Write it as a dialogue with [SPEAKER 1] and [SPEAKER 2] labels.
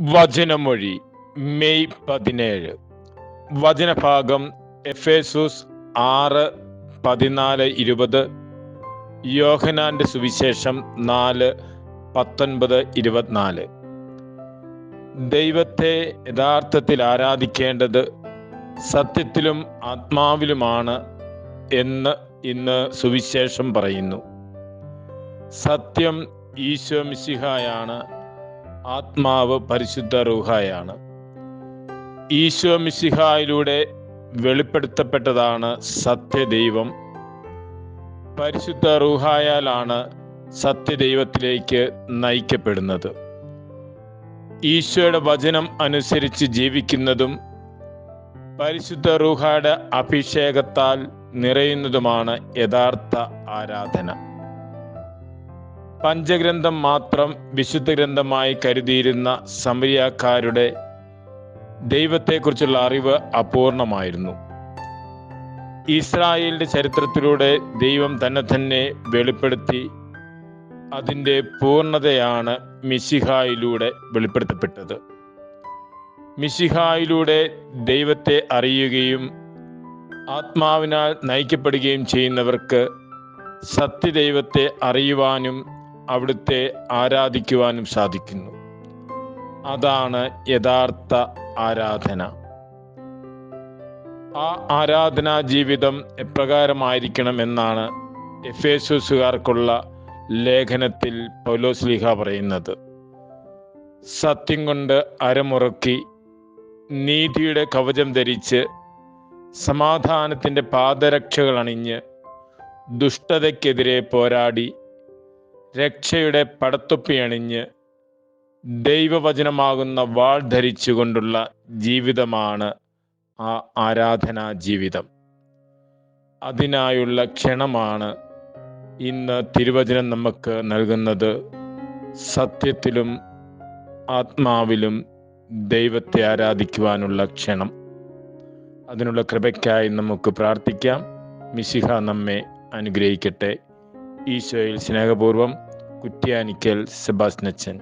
[SPEAKER 1] വചനമൊഴി May പതിനേഴ്. വചനഭാഗം Ephesus ആറ് പതിനാല് ഇരുപത്. യോഹനാന്റെ സുവിശേഷം നാല് പത്തൊൻപത് ഇരുപത്തിനാല്. ദൈവത്തെ യഥാർത്ഥത്തിൽ ആരാധിക്കേണ്ടത് സത്യത്തിലും ആത്മാവിലുമാണ് എന്ന് ഇന്ന് സുവിശേഷം പറയുന്നു. സത്യം ഈശോ മിശിഹായാണ്. ആത്മാവ് പരിശുദ്ധ റൂഹായാണ്. ഈശോ മിശിഹായിലൂടെ വെളിപ്പെടുത്തപ്പെട്ടതാണ് സത്യദൈവം. പരിശുദ്ധ റൂഹായാലാണ് സത്യദൈവത്തിലേക്ക് നയിക്കപ്പെടുന്നത്. ഈശോയുടെ വചനം അനുസരിച്ച് ജീവിക്കുന്നതും പരിശുദ്ധ റൂഹയുടെ അഭിഷേകത്താൽ നിറയുന്നതുമാണ് യഥാർത്ഥ ആരാധന. പഞ്ചഗ്രന്ഥം മാത്രം വിശുദ്ധ ഗ്രന്ഥമായി കരുതിയിരുന്ന സമരിയാക്കാരുടെ ദൈവത്തെക്കുറിച്ചുള്ള അറിവ് അപൂർണമായിരുന്നു. ഇസ്രായേലിന്റെ ചരിത്രത്തിലൂടെ ദൈവം തന്നെ തന്നെ വെളിപ്പെടുത്തി അതിന്റെ പൂർണതയാണ് മിശിഹായിലൂടെ വെളിപ്പെടുത്തപ്പെട്ടത്. മിശിഹായിലൂടെ ദൈവത്തെ അറിയുകയും ആത്മാവിനാൽ നയിക്കപ്പെടുകയും ചെയ്യുന്നവർക്ക് സത്യദൈവത്തെ അറിയുവാനും അവിടുത്തെ ആരാധിക്കുവാനും സാധിക്കുന്നു. അതാണ് യഥാർത്ഥ ആരാധന. ആ ആരാധനാ ജീവിതം എപ്രകാരമായിരിക്കണം എന്നാണ് എഫേസുസുകാർക്കുള്ള ലേഖനത്തിൽ പൗലോസ്ലിഹ പറയുന്നത്. സത്യം കൊണ്ട് അരമുറക്കി നീതിയുടെ കവചം ധരിച്ച് സമാധാനത്തിന്റെ പാദരക്ഷകൾ അണിഞ്ഞ് ദുഷ്ടതയ്ക്കെതിരെ പോരാടി രക്ഷയുടെ പടത്തൊപ്പി അണിഞ്ഞ് ദൈവവചനമാകുന്ന വാൾ ധരിച്ചുകൊണ്ടുള്ള ജീവിതമാണ് ആ ആരാധനാ ജീവിതം. അതിനായുള്ള ക്ഷണമാണ് ഇന്ന് തിരുവചനം നമുക്ക് നൽകുന്നത്. സത്യത്തിലും ആത്മാവിലും ദൈവത്തെ ആരാധിക്കുവാനുള്ള ക്ഷണം. അതിനുള്ള കൃപയ്ക്കായി നമുക്ക് പ്രാർത്ഥിക്കാം. മിശിഹ നമ്മെ അനുഗ്രഹിക്കട്ടെ. ഈശോയിൽ സ്നേഹപൂർവം കുറ്റ്യാനിക്കൽ സെബാസ്നച്ചൻ